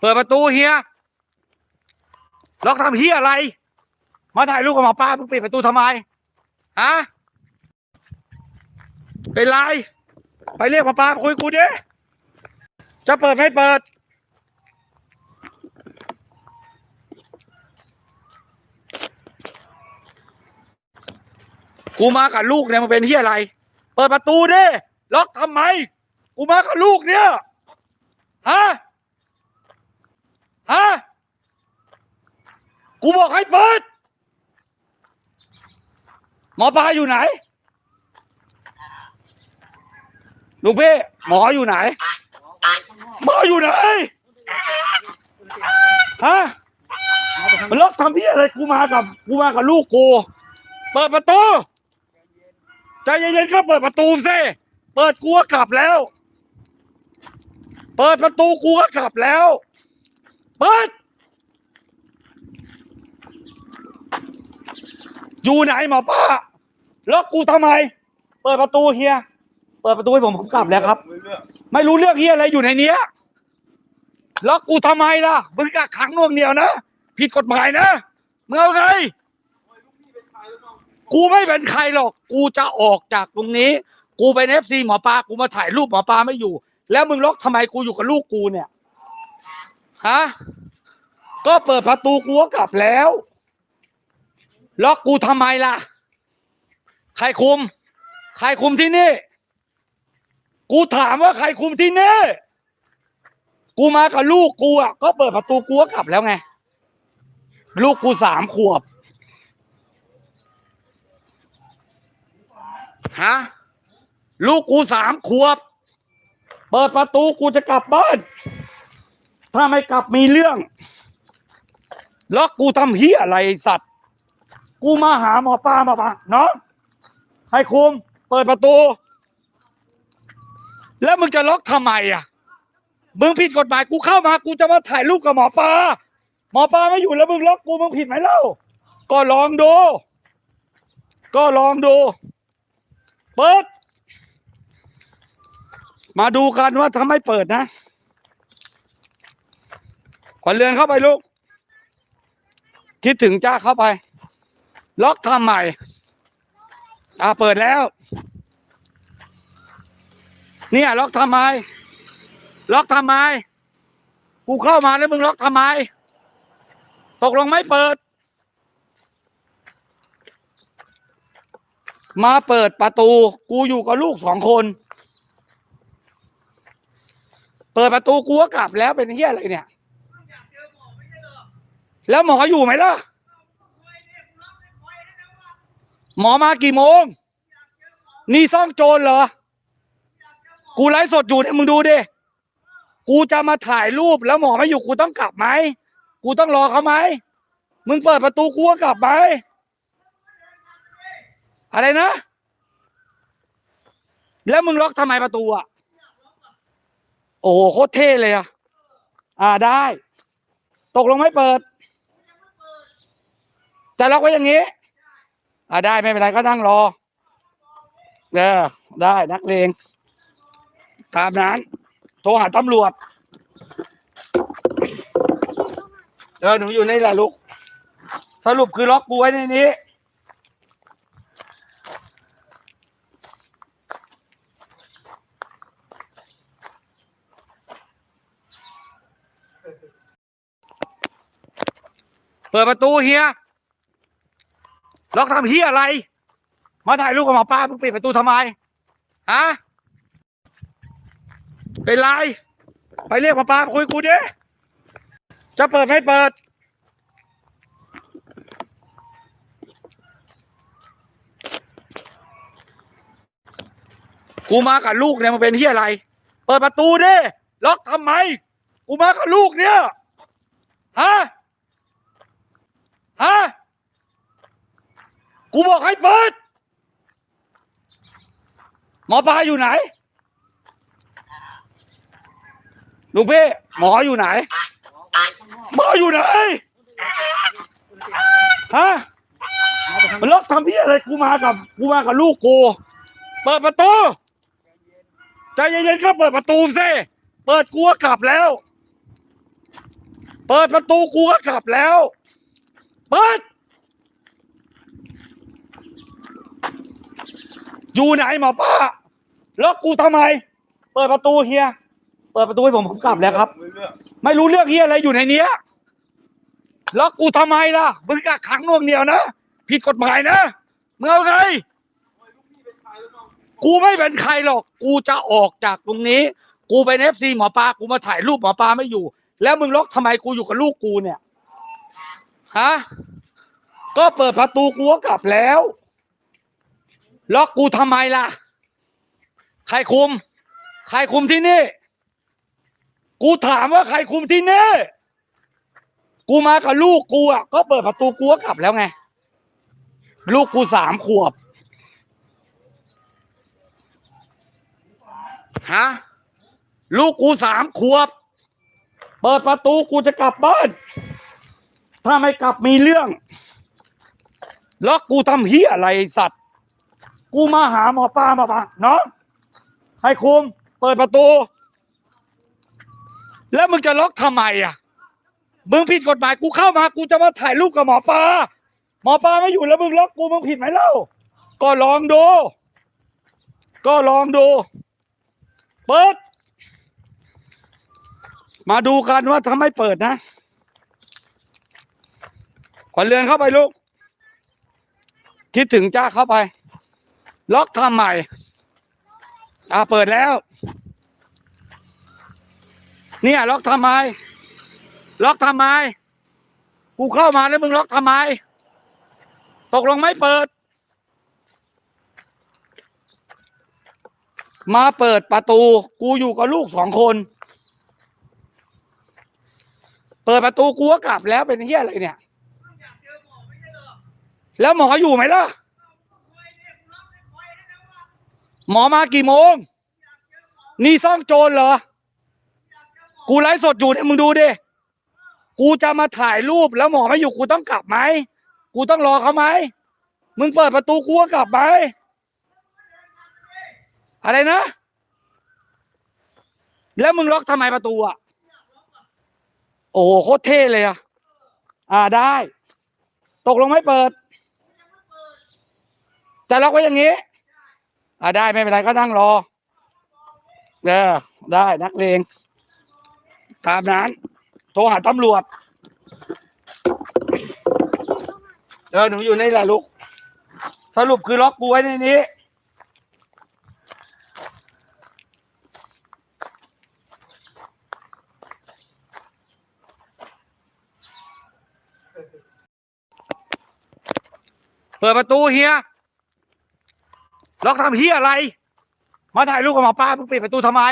เปิดประตูเฮียล็อกทำเฮียอะไร มาถ่ายรูปกับหมอปลามึงปิดประตูทำไมฮะเป็นไร ไปเรียกหมอปลามาคุยกูดิจะเปิดไม่เปิด กูมากับลูกเนี่ยมันเป็นเฮียอะไร เปิดประตูดิล็อกทำไม กูมากับลูกเนี่ยฮะ ฮะกูบอกให้เปิด หมอปลาอยู่ไหนลูกพี่หมออยู่ไหน หมออยู่ไหนฮะมันล็อกทำที่อะไรกูมากับกูมากับลูกกูเปิดประตูใจเย็นๆก็เปิดประตูสิเปิดกูก็กลับแล้ว เปิดประตูกูก็กลับแล้ว เปิด อยู่ไหนหมอป้าล็อกกูทำไม เปิดประตูเฮีย เปิดประตูให้ผมผมกลับแล้วครับ ไม่รู้เรื่องเฮียอะไรอยู่ในเนี้ยล็อกกูทำไมล่ะ มึงกักขังน่วงเหนียวนะ ผิดกฎหมายนะเมึงเอาไง กูไม่เป็นใครหรอก กูจะออกจากตรงนี้ กูเป็นเอฟซีหมอปลา กูมาถ่ายรูปหมอปลาไม่อยู่ แล้วมึงล็อกทำไมกูอยู่กับลูกกูเนี่ย ฮะก็เปิดประตูกูก็กลับแล้วล็อกกูทำไมล่ะ ใครคุม ใครคุมที่นี่ กูถามว่าใครคุมที่นี่ กูมากับลูกกูอะก็เปิดประตูกูก็กลับแล้วไง ลูกกูสามขวบฮะลูกกูสามขวบ เปิดประตูกูจะกลับบ้าน ถ้าไม่กลับมีเรื่องล็อกกูทำเฮียอะไรสัตว์ กูมาหาหมอปลามาปะเนาะให้คุม เปิดประตู แล้วมึงจะล็อกทำไมอะ มึงผิดกฎหมายกูเข้ามา กูจะมาถ่ายรูปกับหมอปลา หมอปลาไม่อยู่แล้วมึงล็อกกูมึงผิดไหมเล่า ก็ลองดู ก็ลองดู เปิด มาดูกันว่าทำไมเปิดนะ ขวัญเรือนเข้าไปลูก คิดถึงจ้าเข้าไป ล็อกทำใหม่ อ่าเปิดแล้ว เนี่ย ล็อกทำไม ล็อกทำไม กูเข้ามาแล้วมึงล็อกทำไม ตกลงไม่เปิด มาเปิดประตู กูอยู่กับลูกสองคนเปิดประตูกูก็กลับแล้วเป็นเฮียอะไรเนี่ย แล้วหมออยู่ไหมล่ะ หมอมากี่โมง นี่ซ่องโจรเหรอ กูไลฟ์สดอยู่เนี่ยมึงดูดิ กูจะมาถ่ายรูปแล้วหมอไม่อยู่กูต้องกลับไหม กูต้องรอเขาไหม มึงเปิดประตูกูก็กลับไหมอะไรนะ แล้วมึงล็อกทำไมประตูอะ โอ้โหโคตรเท่เลยอะ อ่าได้ ตกลงไม่เปิด จะล็อกไว้อย่างนี้ อ่าได้ไม่เป็นไรก็นั่งรอเออได้นักเลงตามนั้นโทรหาตำรวจเออหนูอยู่ในแหละลูก สรุปคือล็อกกูไว้ในนี้ เปิดประตูเฮีย ล็อกทำเฮียอะไร มาถ่ายรูปกับหมอปลามึงปิดประตูทำไมฮะเป็นไรไปเรียกหมอปลาคุยกูดิจะเปิดไม่เปิด กูมากับลูกเนี่ยมันเป็นเฮียอะไร เปิดประตูดิล็อกทำไม กูมากับลูกเนี่ยฮะฮะ กูบอกให้เปิด หมอปลาอยู่ไหนลูกพี่หมออยู่ไหน หมออยู่ไหน ฮะมันล็อกทำที่อะไรกูมากับ กูมากับลูกกู เปิดประตูใจเย็นๆก็เปิดประตูสิเปิดกูก็กลับแล้ว เปิดประตูกูก็กลับแล้ว เปิด อยู่ไหนหมอป้าล็อกกูทำไม เปิดประตูเฮีย เปิดประตูให้ผมผมกลับแล้วครับ ไม่รู้เรื่องเฮียอะไรอยู่ในเนี้ยล็อกกูทำไมล่ะ มึงกักขังหน่วงเหนียวนะ ผิดกฎหมายนะมึงเอาไง กูไม่เป็นใครหรอก กูจะออกจากตรงนี้ กูเป็นเอฟซีหมอปลา กูมาถ่ายรูปหมอปลาไม่อยู่ แล้วมึงล็อกทำไมกูอยู่กับลูกกูเนี่ย ฮะ ก็เปิดประตูกูก็กลับแล้ว ล็อกกูทำไมล่ะ ใครคุม ใครคุมที่นี่ กูถามว่าใครคุมที่นี่ กูมากับลูกกูอะก็เปิดประตูกูก็กลับแล้วไง ลูกกูสามขวบฮะลูกกูสามขวบ เปิดประตูกูจะกลับบ้าน ถ้าไม่กลับมีเรื่อง ล็อกกูทำเฮียอะไรสัตว์ กูมาหาหมอปลามาปะเนาะให้คุม เปิดประตู แล้วมึงจะล็อกทำไมอะ มึงผิดกฎหมายกูเข้ามา กูจะมาถ่ายรูปกับหมอปลาหมอปลาไม่อยู่แล้วมึงล็อกกูมึงผิดไหมเล่า ก็ลองดู ก็ลองดู เปิด มาดูกันว่าทำไมเปิดนะขวัญเรือนเข้าไปลูก คิดถึงจ้าเข้าไป ล็อกทำใหม่อ่าเปิดแล้ว เนี่ย ล็อกทำไม ล็อกทำไม กูเข้ามาแล้วมึงล็อกทำไม ตกลงไม่เปิด มาเปิดประตู กูอยู่กับลูกสองคน เปิดประตูกูก็กลับแล้วเป็นเฮียอะไรเนี่ย แล้วหมออยู่ไหมล่ะ หมอมากี่โมง นี่ซ่องโจรเหรอ กูไลฟ์สดอยู่เนี่ยมึงดูดิ กูจะมาถ่ายรูปแล้วหมอไม่อยู่กูต้องกลับไหม กูต้องรอเขาไหม มึงเปิดประตูกูก็กลับไหมอะไรนะ แล้วมึงล็อกทำไมประตูอะ โอ้โหโคตรเท่เลยอะ อ่าได้ ตกลงไม่เปิดจะล็อกไว้อย่างนี้ อ่าได้ไม่เป็นไรก็นั่งรอเออได้นักเลงตามนั้นโทรหาตำรวจเออหนูอยู่ในแหละลูก สรุปคือล็อกกูไว้ในนี้ เปิดประตูเฮีย ล็อกทำเฮียอะไร มาถ่ายรูปกับหมอปลาเพิ่งปิดประตูทำไม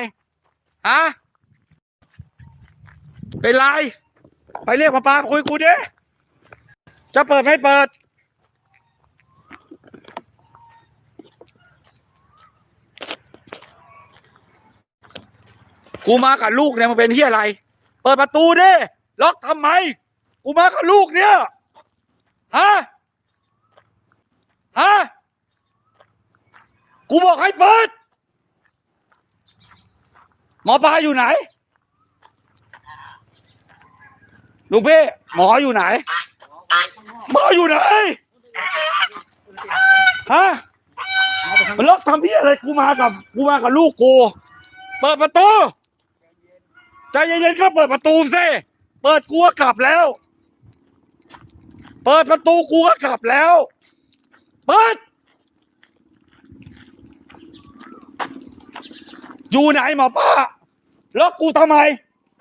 ฮะเป็นไร ไปเรียกหมอปลาคุยกูดิจะเปิดไม่เปิด กูมากับลูกเนี่ยมันเป็นเฮียอะไร เปิดประตูดิล็อกทำไม กูมากับลูกเนี่ยฮะฮะ กูบอกให้เปิด หมอปลาอยู่ไหนลูกพี่หมออยู่ไหน หมออยู่ไหนฮะมันล็อกทำที่อะไรกูมากับกูมากับลูกกูเปิดประตูใจเย็นๆก็เปิดประตูสิเปิดกูก็กลับแล้ว เปิดประตูกูก็กลับแล้ว เปิด อยู่ไหนหมอป้าล็อกกูทำไม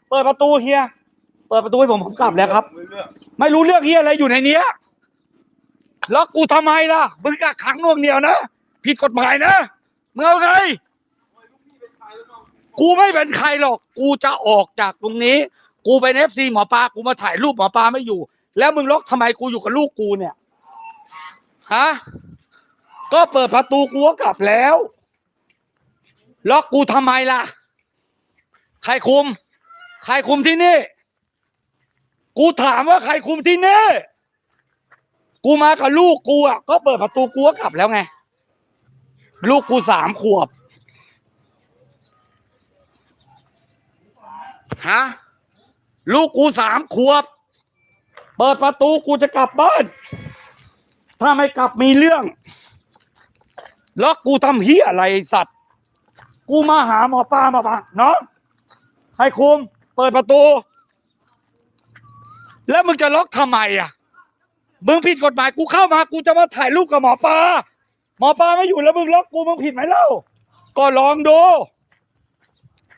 เปิดประตูเฮีย เปิดประตูให้ผมผมกลับแล้วครับ ไม่รู้เรื่องเฮียอะไรอยู่ในเนี้ยล็อกกูทำไมล่ะมึงกักขังน่วงเหนียวนะผิดกฎหมายนะเมึงเอาไงกูไม่เป็นใครหรอก กูจะออกจากตรงนี้ กูเป็นเอฟซีหมอปลากูมาถ่ายรูปหมอปลาไม่อยู่ แล้วมึงล็อกทำไมกูอยู่กับลูกกูเนี่ยฮะก็เปิดประตูกูก็กลับแล้ว ล็อกกูทำไมล่ะ ใครคุม ใครคุมที่นี่ กูถามว่าใครคุมที่นี่ กูมากับลูกกูอะก็เปิดประตูกูก็กลับแล้วไง ลูกกูสามขวบฮะลูกกูสามขวบ เปิดประตูกูจะกลับบ้าน ถ้าไม่กลับมีเรื่อง ล็อกกูทำเฮียอะไรสัตว์ กูมาหาหมอปลามาปะเนาะให้คุม เปิดประตู แล้วมึงจะล็อกทำไมอะ มึงผิดกฎหมายกูเข้ามา กูจะมาถ่ายรูปกับหมอปลาหมอปลาไม่อยู่แล้วมึงล็อกกูมึงผิดไหมเล่า ก็ลองดู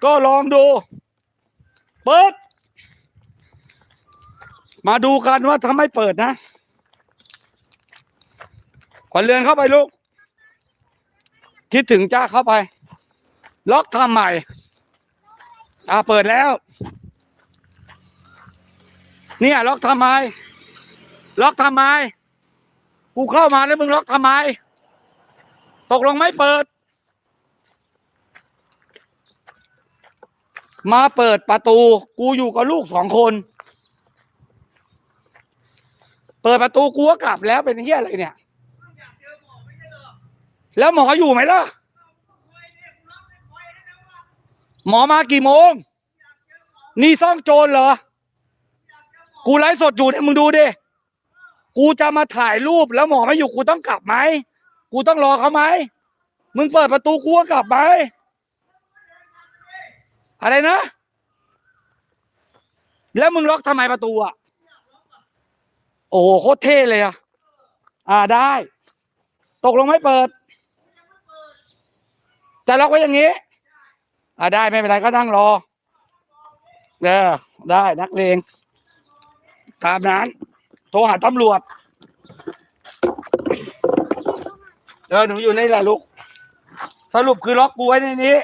ก็ลองดู เปิด มาดูกันว่าทำไมเปิดนะขวัญเรือนเข้าไปลูก คิดถึงจ้าเข้าไป ล็อกทำใหม่อ่าเปิดแล้ว เนี่ย ล็อกทำไม ล็อกทำไม กูเข้ามาแล้วมึงล็อกทำไม ตกลงไม่เปิด มาเปิดประตู กูอยู่กับลูกสองคน เปิดประตูกูก็กลับแล้วเป็นเฮี้ยอะไรเนี่ย แล้วหมออยู่ไหมล่ะ หมอมากี่โมง นี่ซ่องโจรเหรอ กูไลฟ์สดอยู่เนี่ยมึงดูดิ กูจะมาถ่ายรูปแล้วหมอไม่อยู่กูต้องกลับไหม กูต้องรอเขาไหม มึงเปิดประตูกูก็กลับไหม อะไรนะ แล้วมึงล็อกทำไมประตูอะ โอ้โหโคตรเท่เลยอะ อ่าได้ ตกลงไม่เปิดจะล็อกไว้อย่างนี้ อ่าได้ไม่เป็นไรก็นั่งรอเออได้นักเลงตามนั้นโทรหาตำรวจเออหนูอยู่ในแหละลูก สรุปคือล็อกกูไว้ในนี้